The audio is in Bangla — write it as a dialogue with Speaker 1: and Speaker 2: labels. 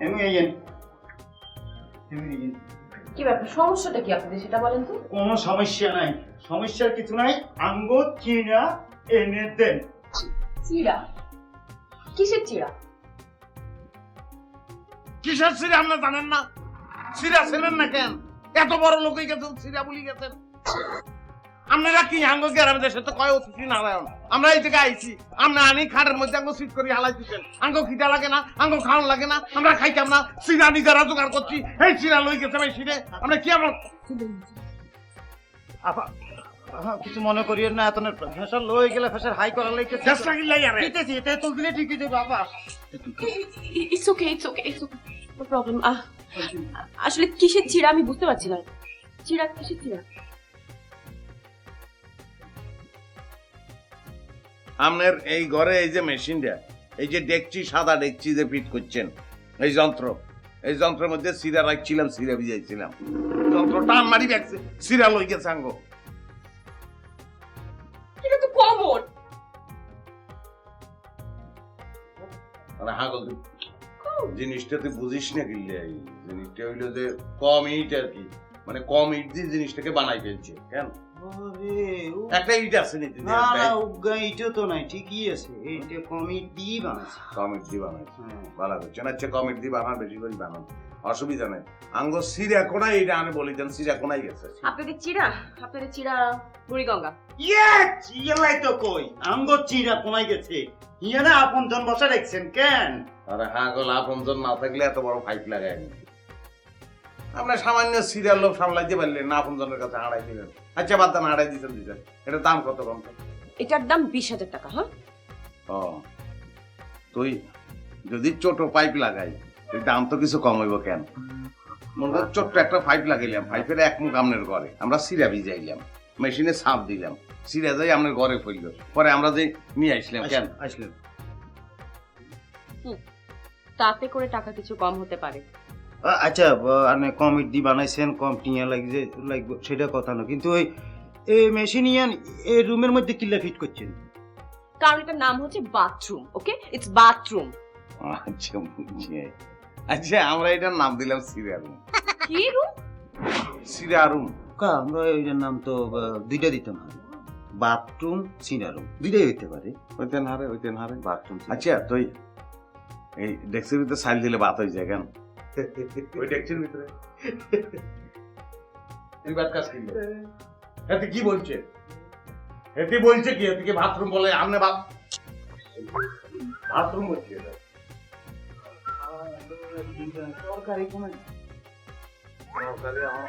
Speaker 1: এমনি
Speaker 2: কি ব্যাপার সমস্যাটা কি আপনাদের সেটা বলেন তো?
Speaker 1: কোনো সমস্যা নাই। সমস্যার কিছু নাই। আঙ্গ চিনা এনে দেন।
Speaker 2: চিড়া কিসের চিড়া
Speaker 3: কিসের সিরা আপনার জানেন না? সিরা ছিলেন না কেন? এত বড় লোক হয়ে গেছেন সিরা বলি গেছেন। আপনারা কি আঙ্গ গ্রামে দেশে তো কয় অতিথি নারায়ণ? আমরা এই জায়গায় আইছি। আমরা আনি খাটের মধ্যে আঙ্গ সিট করে হালাই দিচ্ছেন আঙ্গ খিদা লাগে না আঙ্গ খাওয়ান লাগে না। আমরা খাইতাম না। সিরা নিজেরা জোগাড় করছি। এই সিরা লই গেছে ভাই সিরে আমরা কি আমরা
Speaker 1: আপা কিছু মনে করিয়েন না এত ফেসার লই গেলে ফেসার হাই করার লাইকে
Speaker 3: শেষ লাগিল আরে।
Speaker 1: ঠিক আছে এটা তো দিলে ঠিকই দেবো বাবা
Speaker 2: it's okay it's okay it's okay no problem আসলে কিসের চিড়া আমি বুঝতে পারছি না। চিড়া কিসের চিড়া?
Speaker 3: আপনার এই ঘরে এই যে মেশিনটা এই যে ডেকচি সাদা ডেকচি যে ফিট করছেন। এই যন্ত্র এই যন্ত্রের মধ্যে সিরা রাখছিলাম সিরা ভিজাইছিলাম। যন্ত্র টান মারি ব্যাগছে সিরা লই গেছে আঙ্গ।
Speaker 2: এটা তো কমন।
Speaker 3: মানে হাগল জিনিসটা তুই বুঝিস না কিনলে জিনিসটা হইল যে কম ইট আর কি। মানে কম ইট দিয়ে জিনিসটাকে বানাই ফেলছে কেন? একটা ইট আছে নিতে
Speaker 1: না না উগা এইটা তো নাই ঠিকই আছে এইটা কমই দিয়ে বানাচ্ছে।
Speaker 3: কম ইট দিয়ে বানাইছে
Speaker 1: হ্যাঁ।
Speaker 3: ভালো করছে না কম ইট দিয়ে বানান বেশি করে বানান অসুবিধা নেই। আঙ্গ সিরা কোনায় এটা আমি বলি দেন সিরা কোনায় গেছে।
Speaker 2: আপনাদের চিড়া আপনাদের চিড়া বুড়িগঙ্গা।
Speaker 1: ইয়ে চিয়ালাই তো কই আঙ্গ চিরা কমাই গেছে ইয়ে না আপন জন বসা দেখছেন কেন?
Speaker 3: আরে হাগল আপনজন না থাকলে এত বড় ফাইট লাগায়নি আমরা সামান্য সিরিয়াল লোক সামলাইতে পারলেন না আপনজনের কাছে হারাই দিলেন। আচ্ছা বাদ দেন হারাই দিচ্ছেন দিচ্ছেন এটা দাম কত কম
Speaker 2: এটার দাম বিশ হাজার টাকা হ্যাঁ?
Speaker 3: ও তুই যদি ছোট পাইপ লাগাই দাম তো কিছু কম হইব কেন? মনে কর ছোট্ট একটা পাইপ লাগাইলাম পাইপের এক মুখ আমনের ঘরে। আমরা সিরা ভিজাইলাম মেশিনে সাপ দিলাম। সিরা যাই আমনের ঘরে ফেলল পরে আমরা যে নিয়ে আসলাম কেন?
Speaker 1: আসলেন।
Speaker 2: তাতে করে টাকা কিছু কম হতে পারে।
Speaker 1: আচ্ছা মানে কম ইট দি বানাইছেন কম টিয়া লাগছে লাগবে সেটা কথা না। কিন্তু ওই এই মেশিন ইয়ান এই রুমের মধ্যে কিল্লা ফিট করছেন?
Speaker 2: কারণ এটার নাম হচ্ছে বাথরুম ওকে ইটস বাথরুম
Speaker 3: আচ্ছা বুঝছি আচ্ছা আমরা এটার নাম দিলাম সিরা রুম
Speaker 2: কি রুম
Speaker 3: সিরা রুম
Speaker 1: কা আমরা এইটার নাম তো দুইটা দিতাম বাথরুম সিনা রুম দুইটাই হইতে পারে।
Speaker 3: ওইতেন হারে ওইতেন হারে।
Speaker 1: বাথরুম
Speaker 3: আচ্ছা তুই এই ডেক্সির ভিতরে সাইল দিলে বাত হয়ে যায় কেন? ওই ডেকচির ভিতরে? তুই ভাত কাজ কিনলে এতে কি বলছে? এতে বলছে কি? এতে বাথরুম বলে আমনে বাপ। বাথরুম বলছে এটা।
Speaker 1: সরকারি কোনো সরকারি আমার